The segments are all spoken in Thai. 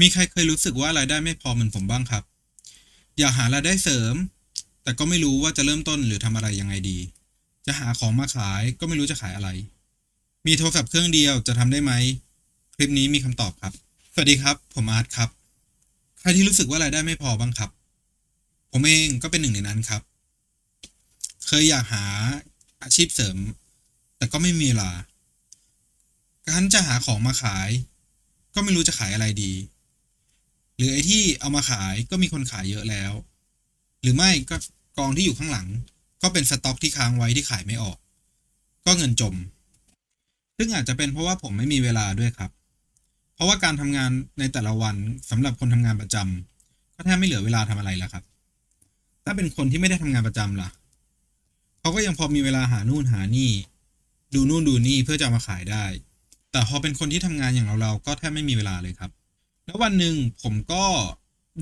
มีใครเคยรู้สึกว่ารายได้ไม่พอเหมือนผมบ้างครับ อยากหารายได้เสริม แต่ก็ไม่รู้ว่าจะเริ่มต้นหรือทำอะไรยังไงดี จะหาของมาขายก็ไม่รู้จะขายอะไร มีโทรศัพท์เครื่องเดียวจะทำได้ไหม คลิปนี้มีคำตอบครับ สวัสดีครับ ผมอาร์ตครับ ใครที่รู้สึกว่ารายได้ไม่พอบ้างครับ ผมเองก็เป็นหนึ่งในนั้นครับ เคยอยากหาอาชีพเสริม แต่ก็ไม่มีเวลาการจะหาของมาขาย ก็ไม่รู้จะขายอะไรดี หรือไอ้ที่เอามาขายก็มีคนขายเยอะแล้ว หรือไม่ก็กองที่อยู่ข้างหลัง ก็เป็นสต็อกที่ค้างไว้ที่ขายไม่ออก ก็เงินจม ซึ่งอาจจะเป็นเพราะว่าผมไม่มีเวลาด้วยครับ เพราะว่าการทำงานในแต่ละวันสำหรับคนทำงานประจำก็แทบไม่เหลือเวลาทำอะไรแล้วครับ ถ้าเป็นคนที่ไม่ได้ทำงานประจำล่ะเขาก็ยังพอมีเวลาหานู่นหานี่ ดูนู่นดูนี่เพื่อจะมาขายได้ แต่พอเป็นคนที่ทำงานอย่างเราเราก็แทบไม่มีเวลาเลยครับ แล้ววันหนึ่งผมก็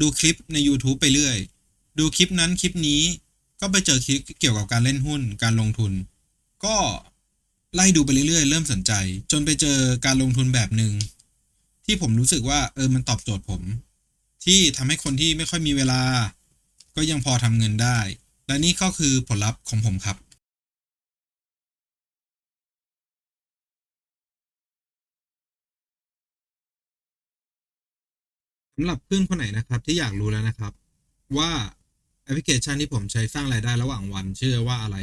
ดูคลิปใน YouTube ไปเรื่อย ดูคลิปนั้นคลิปนี้ก็ไปเจอคลิปเกี่ยวกับการเล่นหุ้นการลงทุน ก็ไล่ดูไปเรื่อยๆ เริ่มสนใจ จนไปเจอการลงทุนแบบหนึ่งที่ผมรู้สึกว่าเออมันตอบโจทย์ผม ที่ทำให้คนที่ไม่ค่อยมีเวลา ก็ยังพอทำเงินได้ และนี่ก็คือผลลัพธ์ของผมครับ สำหรับเพื่อนคนไหนนะครับที่อยากรู้แล้วนะครับ ว่าแอปพลิเคชันที่ผมใช้สร้างรายได้ระหว่างวันชื่อว่าอะไร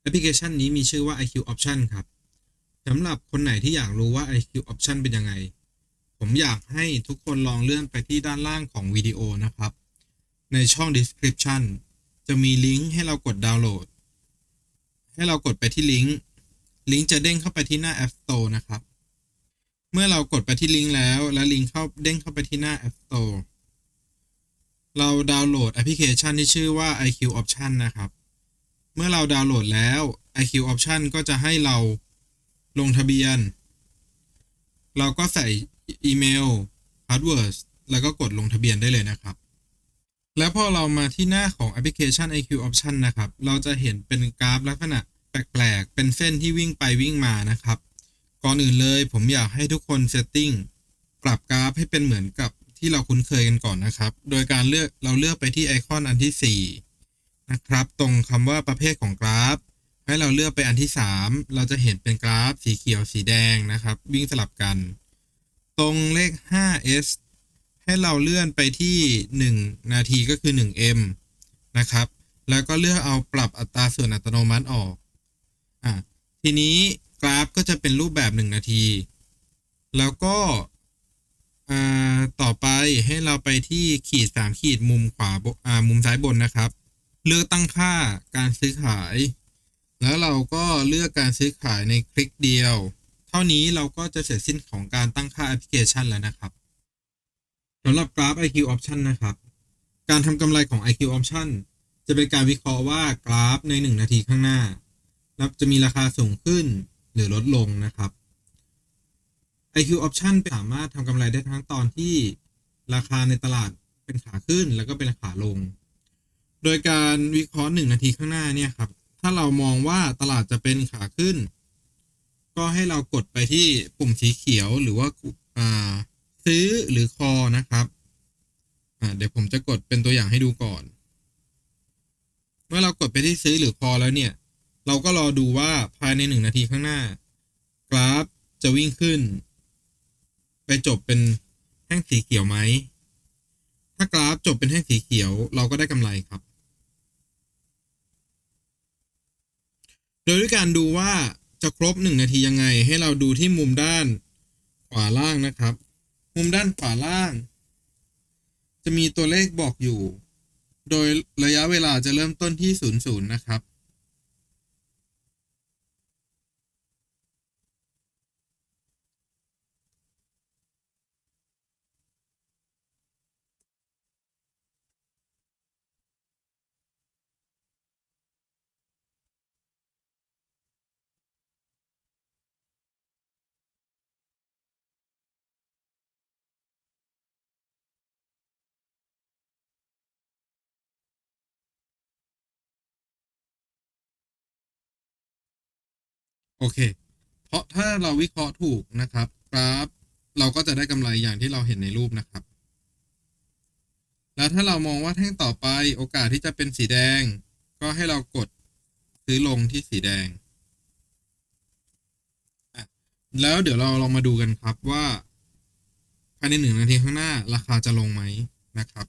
แอปพลิเคชันนี้มีชื่อว่า IQ Option ครับสำหรับคนไหนที่อยากรู้ว่า IQ Option เป็นยังไง ผมอยากให้ทุกคนลองเลื่อนไปที่ด้านล่างของวิดีโอนะครับ ในช่อง description จะมีลิงก์ให้เรากดดาวน์โหลด ให้เรากดไปที่ลิงก์ ลิงก์จะเด้งเข้าไปที่หน้า App Store นะครับ เมื่อเรากดไปที่ลิงก์แล้ว และลิงก์เข้าเด้งเข้าไปที่หน้า App Store เราดาวน์โหลดแอปพลิเคชันที่ชื่อว่า IQ Option นะครับ เมื่อเราดาวน์โหลดแล้ว IQ Option ก็จะให้เราลงทะเบียน เราก็ใส่อีเมล password แล้วก็กดลงทะเบียนได้เลยนะครับ แล้วพอเรามาที่หน้าของแอปพลิเคชัน IQ Option นะครับ เราจะเห็นเป็นกราฟลักษณะแปลกๆ เป็นเส้นที่วิ่งไปวิ่งมานะครับ ก่อนอื่นเลยผมอยากให้ทุกคนเซตติ้งปรับกราฟให้เป็นเหมือนกับที่เราคุ้นเคยกันก่อนนะครับ โดยการเลือกเราเลือกไปที่ไอคอนอันที่ 4 นะครับ ตรงคำว่าประเภทของกราฟ ให้เราเลือกไปอันที่ 3 เราจะเห็นเป็นกราฟสีเขียวสีแดงนะครับ วิ่งสลับกัน ตรงเลข 5s ให้เราเลื่อนไปที่ 1 นาทีก็คือ 1m นะครับ แล้วก็เลือกเอาปรับอัตราส่วนอัตโนมัติออกอะทีนี้ กราฟก็จะเป็นรูปแบบ 1 นาที แล้วก็ต่อไปให้เราไปที่ขีด 3 ขีดมุมขวาามุมซ้ายบนนะครับ เลือกตั้งค่าการซื้อขาย แล้วเราก็เลือกการซื้อขายในคลิกเดียว เท่านี้เราก็จะเสร็จสิ้นของการตั้งค่าแอปพลิเคชันแล้วนะครับสำหรับกราฟ IQ Option นะครับ การทำกำไรของ IQ Option จะเป็นการวิเคราะห์ว่ากราฟใน 1 นาทีข้างหน้าจะมีราคาสูงขึ้น หรือลดลงนะครับ IQ Option สามารถทำกำไรได้ทั้งตอนที่ราคาในตลาดเป็นขาขึ้นแล้วก็เป็นขาลง โดยการวิเคราะห์1นาทีข้างหน้าเนี่ยครับ ถ้าเรามองว่าตลาดจะเป็นขาขึ้น ก็ให้เรากดไปที่ปุ่มสีเขียวหรือว่าอ่าซื้อหรือคอนะครับเดี๋ยวผมจะกดเป็นตัวอย่างให้ดูก่อน เมื่อเรากดไปที่ซื้อหรือคอแล้วเนี่ย เราก็รอดูว่าภายในหนึ่งนาทีข้างหน้า กราฟจะวิ่งขึ้น ไปจบเป็นแท่งสีเขียวไหม ถ้ากราฟจบเป็นแท่งสีเขียว เราก็ได้กำไรครับ โดยด้วยการดูว่าจะครบหนึ่งนาทียังไง ให้เราดูที่มุมด้านขวาล่างนะครับ มุมด้านขวาล่าง จะมีตัวเลขบอกอยู่ โดยระยะเวลาจะเริ่มต้นที่ศูนย์ศูนย์นะครับ โอเค เพราะถ้าเราวิเคราะห์ถูกนะครับกราฟเราก็จะได้กำไรอย่างที่เราเห็นในรูปนะครับ แล้วถ้าเรามองว่าแท่งต่อไปโอกาสที่จะเป็นสีแดง ก็ให้เรากดซื้อลงที่สีแดงอะแล้วเดี๋ยวเราลองมาดูกันครับว่าภายในหนึ่งนาทีข้างหน้าราคาจะลงไหมนะครับ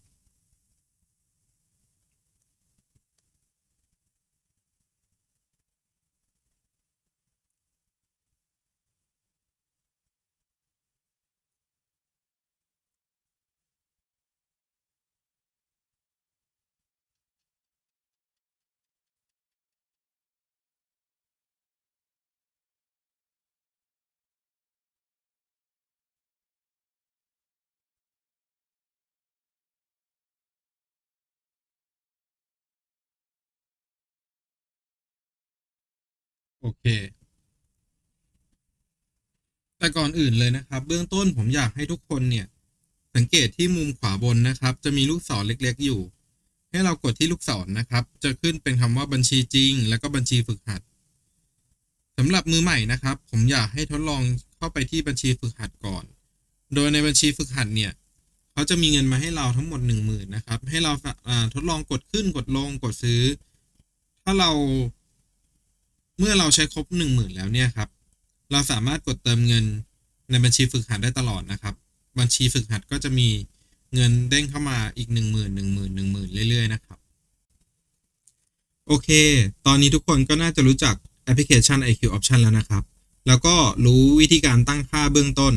โอเค แต่ก่อนอื่นเลยนะครับ เบื้องต้นผมอยากให้ทุกคนเนี่ย สังเกตที่มุมขวาบนนะครับ จะมีลูกศรเล็ก ๆ อยู่ ให้เรากดที่ลูกศรนะครับ จะขึ้นเป็นคำว่าบัญชีจริง แล้วก็บัญชีฝึกหัดสำหรับมือใหม่นะครับ ผมอยากให้ทดลองเข้าไปที่บัญชีฝึกหัดก่อน โดยในบัญชีฝึกหัดเนี่ยเขาจะมีเงินมาให้เราทั้งหมดหนึ่งหมื่นนะครับ ให้เราอ่าทดลองกดขึ้นกดลงกดซื้อ ถ้าเรา เมื่อเราใช้ครบหนึ่งหมื่นแล้วเนี่ยครับ เราสามารถกดเติมเงินในบัญชีฝึกหัดได้ตลอดนะครับ บัญชีฝึกหัดก็จะมีเงินเด้งเข้ามาอีกหนึ่งหมื่นหนึ่งหมื่นหนึ่งหมื่นเรื่อยๆนะครับ โอเค ตอนนี้ทุกคนก็น่าจะรู้จักแอปพลิเคชัน IQ Option แล้วนะครับ แล้วก็รู้วิธีการตั้งค่าเบื้องต้น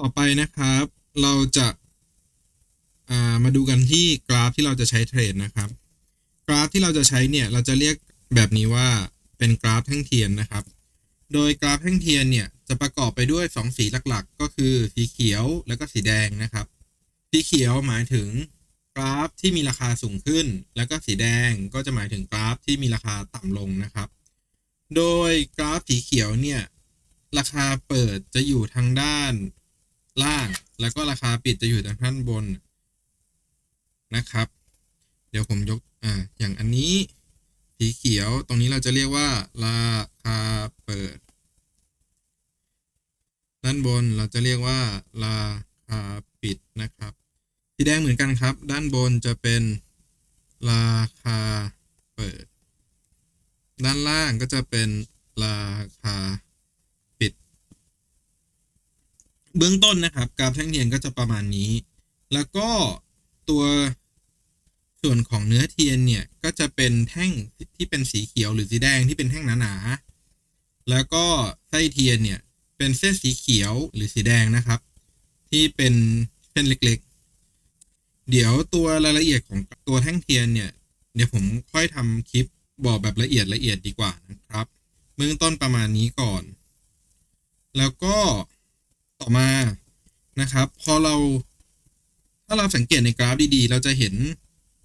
ต่อไปนะครับ เราจะามาดูกันที่กราฟที่เราจะใช้เทรดนะครับ กราฟที่เราจะใช้เนี่ย เราจะเรียก แบบนี้ว่าเป็นกราฟแท่งเทียนนะครับ โดยกราฟแท่งเทียนเนี่ยจะประกอบไปด้วย 2 สีหลักๆ ก็คือสีเขียวแล้วก็สีแดงนะครับ สีเขียวหมายถึงกราฟที่มีราคาสูงขึ้น แล้วก็สีแดงก็จะหมายถึงกราฟที่มีราคาต่ำลงนะครับ โดยกราฟสีเขียวเนี่ยราคาเปิดจะอยู่ทางด้านล่าง แล้วก็ราคาปิดจะอยู่ทางด้านบนนะครับ เดี๋ยวผมยกอ่าอย่างอันนี้ สีเขียว ตรงนี้เราจะเรียกว่า ราคาเปิด ด้านบนเราจะเรียกว่า ราคาปิดนะครับ สีแดงเหมือนกันครับ ด้านบนจะเป็น ราคาเปิด ด้านล่างก็จะเป็น ราคาปิด เบื้องต้นนะครับ กราฟแท่งเทียนก็จะประมาณนี้ แล้วก็ตัว ส่วนของเนื้อเทียนเนี่ย ก็จะเป็นแท่งที่เป็นสีเขียวหรือสีแดงที่เป็นแท่งหนาๆ แล้วก็ไส้เทียนเนี่ย เป็นเส้นสีเขียวหรือสีแดงนะครับ ที่เป็นเส้นเล็กๆ เดี๋ยวตัวรายละเอียดของตัวแท่งเทียนเนี่ย เดี๋ยวผมค่อยทำคลิปบอกแบบละเอียดละเอียดดีกว่านะครับ เบื้องต้นประมาณนี้ก่อน แล้วก็ต่อมานะครับ พอเราถ้าเราสังเกตในกราฟดีๆ เราจะเห็น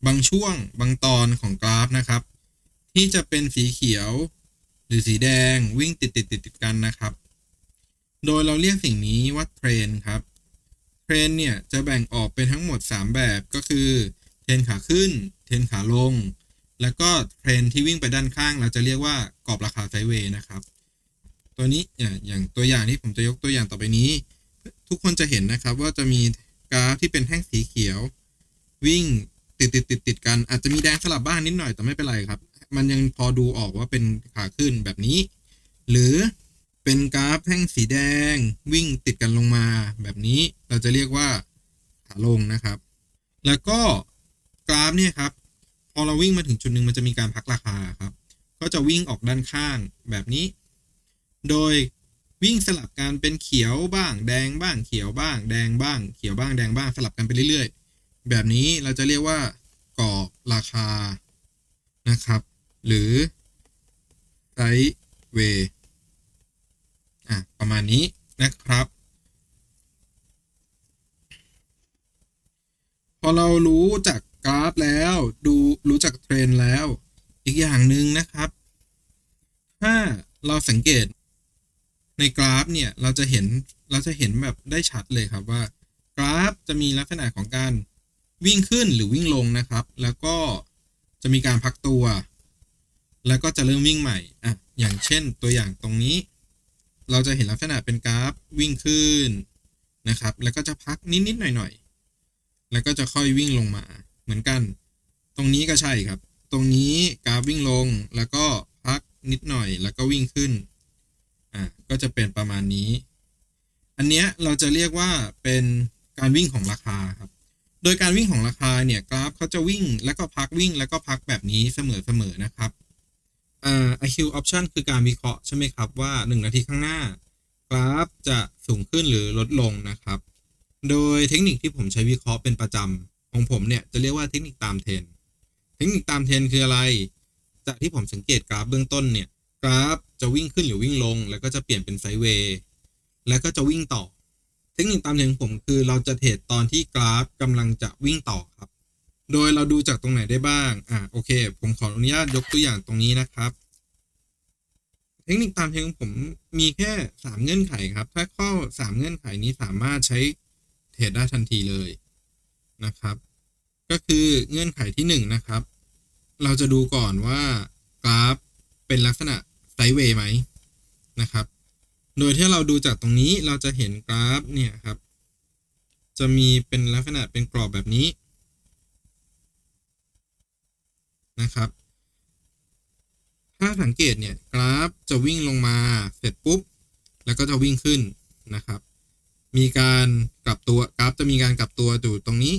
บางช่วงบางตอนของกราฟนะครับ ที่จะเป็นสีเขียว หรือสีแดงวิ่งติดติดติดติดกันนะครับ โดยเราเรียกสิ่งนี้ว่าเทรนครับ เทรนเนี่ยจะแบ่งออกเป็นทั้งหมด 3 แบบก็คือเทรนขาขึ้น เทรนขาลง แล้วก็เทรนที่วิ่งไปด้านข้าง เราจะเรียกว่ากรอบราคาไซเวย์นะครับ ตัวนี้อย่างตัวอย่างที่ผมจะยกตัวอย่างต่อไปนี้ ทุกคนจะเห็นนะครับว่าจะมีกราฟที่เป็นแท่งสีเขียว วิ่ง ติดติดติดติดกันอาจจะมีแดงสลับบ้างนิดหน่อยแต่ไม่เป็นไรครับ มันยังพอดูออกว่าเป็นขาขึ้นแบบนี้ หรือเป็นกราฟแท่งสีแดงวิ่งติดกันลงมาแบบนี้เราจะเรียกว่าขาลงนะครับ แล้วก็กราฟเนี่ยครับพอเราวิ่งมาถึงจุดหนึ่งมันจะมีการพักราคาครับ ก็จะวิ่งออกด้านข้างแบบนี้ โดยวิ่งสลับกันเป็นเขียวบ้าง แดงบ้างเขียวบ้าง แดงบ้าง เขียวบ้างแดงบ้างสลับกันไปเรื่อย แบบนี้เราจะเรียกว่ากรอบราคานะครับ หรือไซเวย์อะประมาณนี้นะครับ พอเรารู้จากกราฟแล้วดูรู้จักเทรนแล้ว อีกอย่างหนึ่งนะครับ ถ้าเราสังเกตในกราฟเนี่ย เราจะเห็นเราจะเห็นแบบได้ชัดเลยครับว่า กราฟจะมีลักษณะของการ วิ่งขึ้นหรือวิ่งลงนะครับ แล้วก็จะมีการพักตัว แล้วก็จะเริ่มวิ่งใหม่อะอย่างเช่นตัวอย่างตรงนี้ เราจะเห็นลักษณะเป็นกราฟวิ่งขึ้นนะครับ แล้วก็จะพักนิดๆหน่อยๆ แล้วก็จะค่อยวิ่งลงมา เหมือนกัน ตรงนี้ก็ใช่ครับ ตรงนี้กราฟวิ่งลงแล้วก็พักนิดหน่อย แล้วก็วิ่งขึ้นอ่าก็จะเป็นประมาณนี้ อันเนี้ยเราจะเรียกว่าเป็นการวิ่งของราคาครับ โดยการวิ่งของราคาเนี่ยกราฟเขาจะวิ่งแล้วก็พักวิ่งแล้วก็พักแบบนี้เสมอๆนะครับอ่า IQ option คือการวิเคราะห์ใช่ไหมครับว่า 1 นาทีข้างหน้ากราฟจะสูงขึ้นหรือลดลงนะครับ โดยเทคนิคที่ผมใช้วิเคราะห์เป็นประจำของผมเนี่ยจะเรียกว่าเทคนิคตามเทรนเทคนิคตามเทรนคืออะไร จากที่ผมสังเกตกราฟเบื้องต้นเนี่ยกราฟจะวิ่งขึ้นหรือวิ่งลง แล้วก็จะเปลี่ยนเป็นไซด์เวย์แล้วก็จะวิ่งต่อ เทคนิคตามเทรนของผมคือเราจะเทรดตอนที่กราฟกำลังจะวิ่งต่อครับ โดยเราดูจากตรงไหนได้บ้างอ่าโอเค ผมขออนุญาตยกตัวอย่างตรงนี้นะครับ เทคนิคตามเทรนของผมมีแค่สามเงื่อนไขครับ ถ้าข้อสามเงื่อนไขนี้สามารถใช้เทรดได้ทันทีเลยนะครับ ก็คือเงื่อนไขที่หนึ่งนะครับ เราจะดูก่อนว่ากราฟเป็นลักษณะไซด์เวย์ไหมนะครับ โดยที่เราดูจากตรงนี้เราจะเห็นกราฟเนี่ยครับ จะมีเป็นลักษณะเป็นกรอบแบบนี้นะครับ ถ้าสังเกตเนี่ยกราฟจะวิ่งลงมาเสร็จปุ๊บ แล้วก็จะวิ่งขึ้นนะครับ มีการกลับตัวกราฟจะมีการกลับตัวอยู่ตรงนี้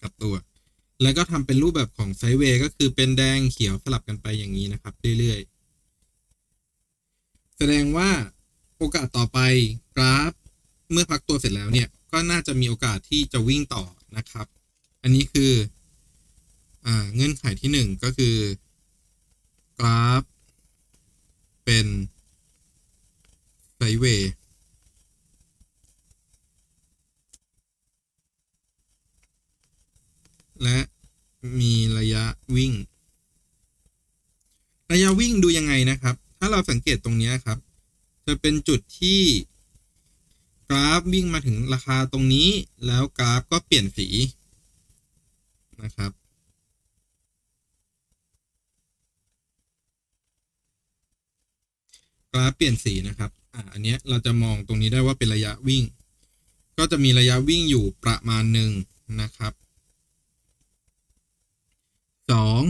กลับตัว แล้วก็ทำเป็นรูปแบบของไซเวย์ก็คือเป็นแดงเขียวสลับกันไปอย่างนี้นะครับ เรื่อยๆ แสดงว่าโอกาสต่อไปกราฟ เมื่อพักตัวเสร็จแล้วเนี่ย ก็น่าจะมีโอกาสที่จะวิ่งต่อนะครับ อันนี้คืออเงื่อนไขที่หนึ่งก็คือกราฟ เป็นไซเวย์และมีระยะวิ่ง ระยะวิ่งดูยังไงนะครับ ถ้าเราสังเกตตรงนี้ครับ จะเป็นจุดที่กราฟวิ่งมาถึงราคาตรงนี้ แล้วกราฟก็เปลี่ยนสีนะครับ กราฟเปลี่ยนสีนะครับอ่าอันนี้เราจะมองตรงนี้ได้ว่าเป็นระยะวิ่ง ก็จะมีระยะวิ่งอยู่ประมาณหนึ่งนะครับสอง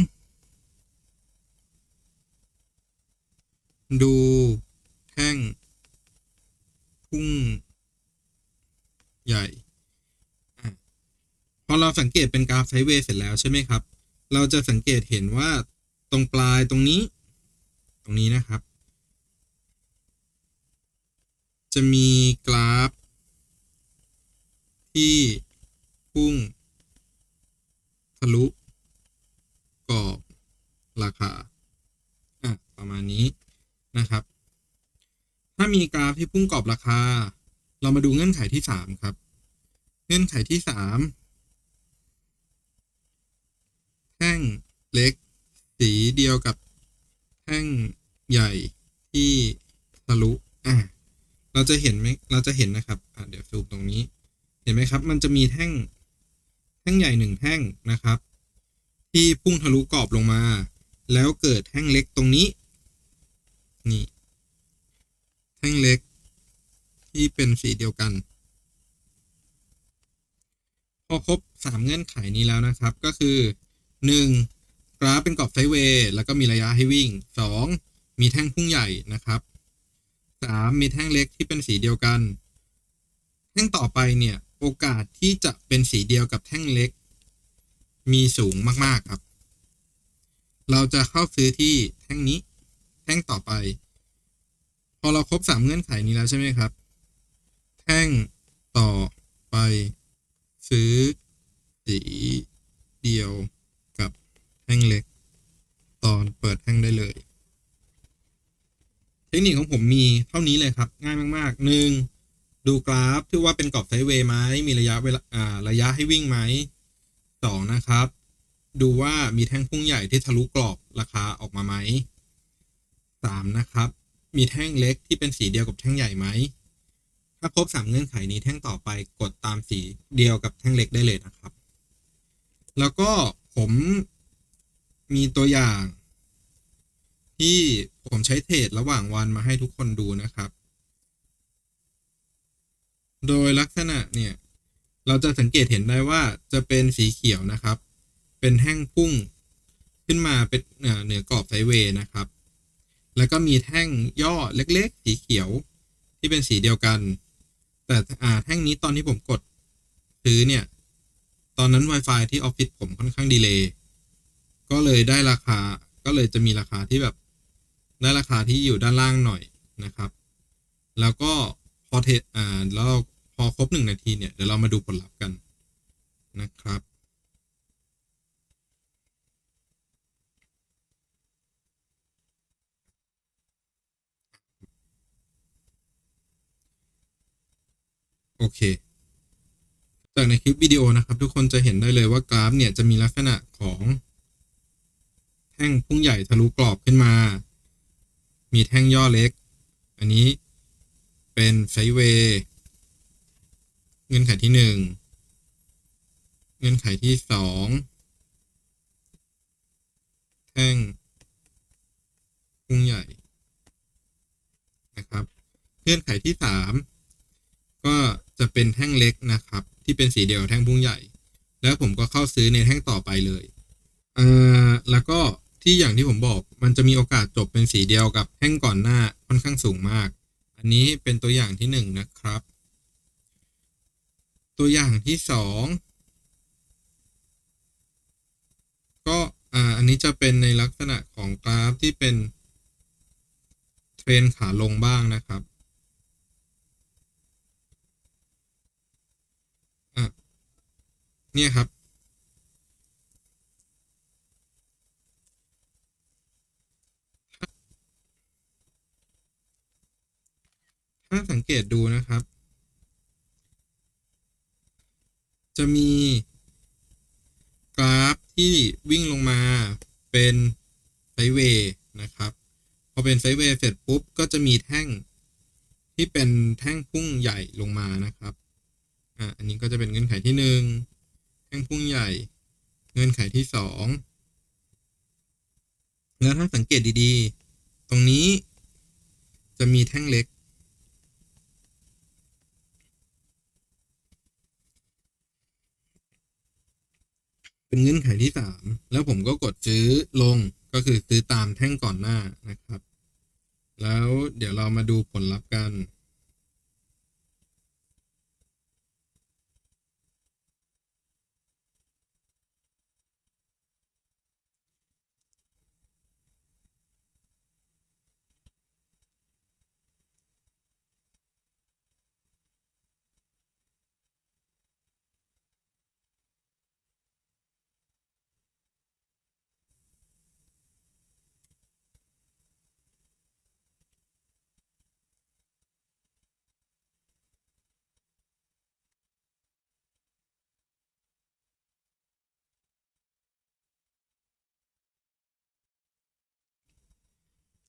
ดูแท่ง พุ่ง ใหญ่พอเราสังเกตเป็นกราฟไซเวย์เสร็จแล้วใช่ไหมครับ เราจะสังเกตเห็นว่าตรงปลายตรงนี้ ตรงนี้นะครับ จะมีกราฟ ที่พุ่ง ทะลุกรอบราคา อะ ประมาณนี้ นะครับ ถ้ามีกราฟที่พุ่งกรอบราคา เรามาดูเงื่อนไขที่สามครับ เงื่อนไขที่สามแท่งเล็ก สีเดียวกับแท่งใหญ่ที่ทะลุอะเราจะเห็นไหมเราจะเห็นนะครับอะเดี๋ยวซูมตรงนี้ เห็นไหมครับ มันจะมีแท่งแท่งใหญ่หนึ่งแท่งนะครับ ที่พุ่งทะลุกรอบลงมา แล้วเกิดแท่งเล็กตรงนี้ นี่ แท่งเล็กที่เป็นสีเดียวกัน พอครบสามเงื่อนไขนี้แล้วนะครับ ก็คือหนึ่งกราฟเป็นกรอบไซด์เวย์แล้วก็มีระยะให้วิ่งสองมีแท่งพุ่งใหญ่นะครับสามมีแท่งเล็กที่เป็นสีเดียวกัน แท่งต่อไปเนี่ย โอกาสที่จะเป็นสีเดียวกับแท่งเล็ก มีสูงมาก ๆ ครับ เราจะเข้าซื้อที่แท่งนี้ ท่งต่อไป พอเราครบสามเงื่อนไขนี้แล้วใช่ไหมครับ แท่งต่อไป ซื้อ สีเดียวกับแท่งเล็ก ตอนเปิดแท่งได้เลย เทคนิคของผมมีเท่านี้เลยครับ ง่ายมากๆหนึ่งดูกราฟที่ว่าเป็นกรอบไซด์เวย์ไหมมีระยะเวลาอ่าระยะให้วิ่งไหมสองนะครับ ดูว่ามีแท่งพุ่งใหญ่ที่ทะลุกรอบราคาออกมาไหม สามนะครับ มีแท่งเล็กที่เป็นสีเดียวกับแท่งใหญ่ไหม ถ้าครบสามเงื่อนไขนี้แท่งต่อไปกดตามสีเดียวกับแท่งเล็กได้เลยนะครับ แล้วก็ผมมีตัวอย่าง ที่ผมใช้เทรดระหว่างวันมาให้ทุกคนดูนะครับ โดยลักษณะเนี่ย เราจะสังเกตเห็นได้ว่าจะเป็นสีเขียวนะครับ เป็นแท่งพุ่งขึ้นมาเป็นเหนือกรอบไซเวย์นะครับ แล้วก็มีแท่งย่อเล็กๆ สีเขียวที่เป็นสีเดียวกัน แต่อ่าแท่งนี้ตอนที่ผมกดซื้อเนี่ย ตอนนั้น Wi-Fi ที่ออฟฟิศผมค่อนข้างดีเลย์ก็เลยได้ราคาก็เลยจะมีราคาที่แบบได้ราคาที่อยู่ด้านล่างหน่อยนะครับ แล้วก็พอเทอ่าแล้วพอครบหนึ่งนาทีเนี่ยเดี๋ยวเรามาดูผลลัพธ์กันนะครับ โอเค จากในคลิปวิดีโอนะครับ ทุกคนจะเห็นได้เลยว่ากราฟเนี่ยจะมีลักษณะของแท่งพุ่งใหญ่ทะลุกรอบขึ้นมา มีแท่งย่อเล็ก อันนี้เป็นไซเวย์เงื่อนไขที่หนึ่งเงื่อนไขที่สองแท่งพุ่งใหญ่นะครับ เงื่อนไขที่สามก็ จะเป็นแท่งเล็กนะครับ ที่เป็นสีเดียวกับแท่งพุ่งใหญ่ แล้วผมก็เข้าซื้อในแท่งต่อไปเลยเอ่อแล้วก็ที่อย่างที่ผมบอกมันจะมีโอกาสจบเป็นสีเดียวกับแท่งก่อนหน้าค่อนข้างสูงมาก อันนี้เป็นตัวอย่างที่หนึ่งนะครับ ตัวอย่างที่สองก็อ่าอันนี้จะเป็นในลักษณะของกราฟที่เป็นเทรนขาลงบ้างนะครับ เนี่ยครับ ถ้าสังเกตดูนะครับ จะมีกราฟที่วิ่งลงมาเป็นไซเวย์นะครับ พอเป็นไซเวย์เสร็จปุ๊บ ก็จะมีแท่งที่เป็นแท่งพุ่งใหญ่ลงมานะครับ อ่าอันนี้ก็จะเป็นเงื่อนไขที่หนึ่ง แท่งพุ่งใหญ่ เงื่อนไขที่สองแล้วถ้าสังเกตดีๆ ตรงนี้จะมีแท่งเล็ก เป็นเงื่อนไขที่สามแล้วผมก็กดซื้อลงก็คือซื้อตามแท่งก่อนหน้านะครับ แล้วเดี๋ยวเรามาดูผลลัพธ์กัน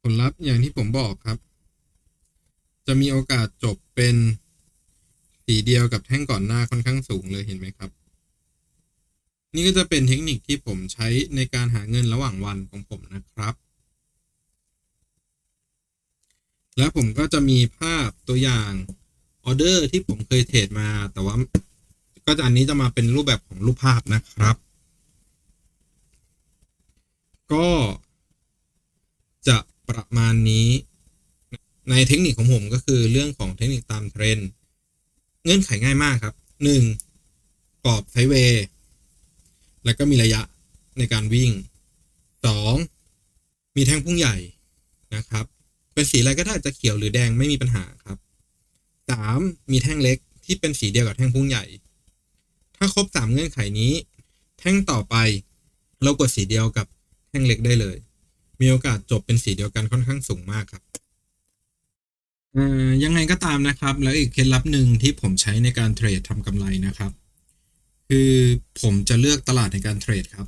ผลลัพธ์อย่างที่ผมบอกครับ จะมีโอกาสจบเป็นสีเดียวกับแท่งก่อนหน้าค่อนข้างสูงเลยเห็นไหมครับ นี่ก็จะเป็นเทคนิคที่ผมใช้ในการหาเงินระหว่างวันของผมนะครับ แล้วผมก็จะมีภาพตัวอย่างออเดอร์ที่ผมเคยเทรดมา แต่ว่าก็จะอันนี้จะมาเป็นรูปแบบของรูปภาพนะครับ ก็ ประมาณนี้ ในเทคนิคของผมก็คือเรื่องของเทคนิคตามเทรนด์เงื่อนไขง่ายมากครับหนึ่งกรอบไซเวย์แล้วก็มีระยะในการวิ่งสองมีแท่งพุ่งใหญ่นะครับ เป็นสีอะไรก็ได้จะเขียวหรือแดงไม่มีปัญหาครับสามมีแท่งเล็กที่เป็นสีเดียวกับแท่งพุ่งใหญ่ ถ้าครบสามเงื่อนไขนี้ แท่งต่อไปเรากดสีเดียวกับแท่งเล็กได้เลย มีโอกาสจบเป็นสีเดียวกันค่อนข้างสูงมากครับยังไงก็ตามนะครับ แล้วอีกเคล็ดลับหนึ่งที่ผมใช้ในการเทรดทำกำไรนะครับ คือผมจะเลือกตลาดในการเทรดครับ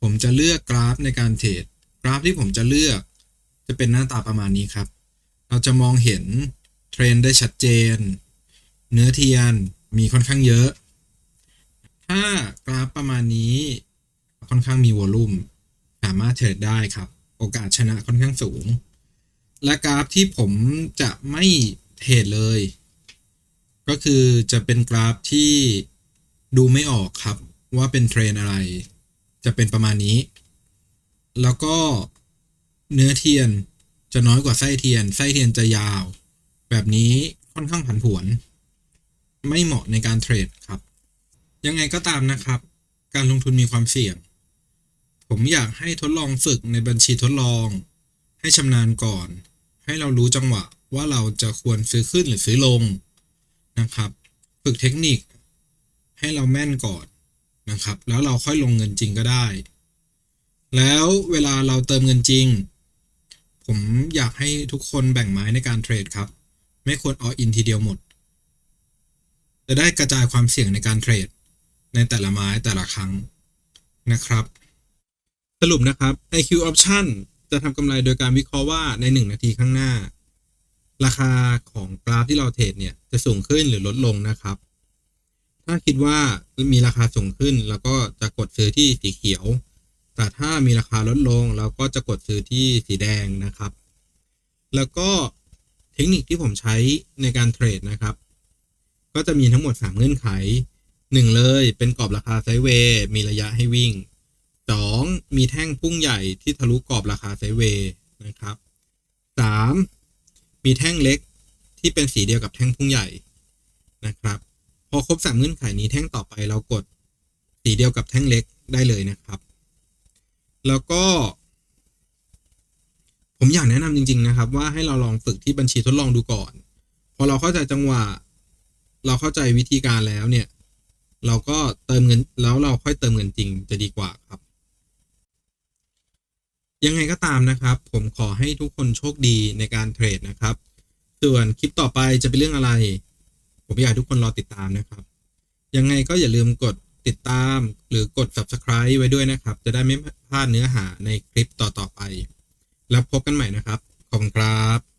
ผมจะเลือกกราฟในการเทรดกราฟที่ผมจะเลือก จะเป็นหน้าตาประมาณนี้ครับ เราจะมองเห็นเทรนได้ชัดเจน เนื้อเทียนมีค่อนข้างเยอะ ถ้ากราฟประมาณนี้ค่อนข้างมีวอลลุ่ม สามารถเทรดได้ครับ โอกาสชนะค่อนข้างสูง และกราฟที่ผมจะไม่เทรดเลย ก็คือจะเป็นกราฟที่ดูไม่ออกครับว่าเป็นเทรนอะไร จะเป็นประมาณนี้ แล้วก็เนื้อเทียนจะน้อยกว่าไส้เทียน ไส้เทียนจะยาว แบบนี้ค่อนข้างผันผวน ไม่เหมาะในการเทรดครับ ยังไงก็ตามนะครับ การลงทุนมีความเสี่ยง ผมอยากให้ทดลองฝึกในบัญชีทดลอง ให้ชำนาญก่อน ให้เรารู้จังหวะว่าเราจะควรซื้อขึ้นหรือซื้อลงนะครับ ฝึกเทคนิค ให้เราแม่นก่อนนะครับ แล้วเราค่อยลงเงินจริงก็ได้ แล้วเวลาเราเติมเงินจริง ผมอยากให้ทุกคนแบ่งไม้ในการเทรดครับ ไม่ควรเออินทีเดียวหมด จะได้กระจายความเสี่ยงในการเทรดในแต่ละไม้แต่ละครั้งนะครับ รุปนะครับ IQ Option จะทำกำไรโดยการวิเคราะห์ว่าใน 1 นาทีข้างหน้า ราคาของกราฟที่เราเทรดเนี่ยจะสูงขึ้นหรือลดลงนะครับ ถ้าคิดว่ามีราคาสูงขึ้นเราก็จะกดซื้อที่สีเขียว แต่ถ้ามีราคาลดลงเราก็จะกดซื้อที่สีแดงนะครับ แล้วก็เทคนิคที่ผมใช้ในการเทรดนะครับ ก็จะมีทั้งหมด 3 เงื่อนไข 1 เลยเป็นกรอบราคาไซด์เวย์มีระยะให้วิ่ง 2. มีแท่งพุ่งใหญ่ที่ทะลุกรอบราคาไซเวย์นะครับ 3. มีแท่งเล็กที่เป็นสีเดียวกับแท่งพุ่งใหญ่นะครับ พอครบสามเงื่อนไขนี้แท่งต่อไปเรากดสีเดียวกับแท่งเล็กได้เลยนะครับ แล้วก็ ผมอยากแนะนำจริง ๆ นะครับ ว่าให้เราลองฝึกที่บัญชีทดลองดูก่อน พอเราเข้าใจจังหวะ เราเข้าใจวิธีการแล้วเนี่ย เราก็เติมเงินแล้วเราค่อยเติมเงินจริงจะดีกว่าครับ ยังไงก็ตามนะครับ ผมขอให้ทุกคนโชคดีในการเทรดนะครับ ส่วนคลิปต่อไปจะเป็นเรื่องอะไร ผมอยากทุกคนรอติดตามนะครับ ยังไงก็อย่าลืมกดติดตามหรือกด subscribe ไว้ด้วยนะครับ จะได้ไม่พลาดเนื้อหาในคลิปต่อๆไป แล้วพบกันใหม่นะครับ ขอบคุณครับ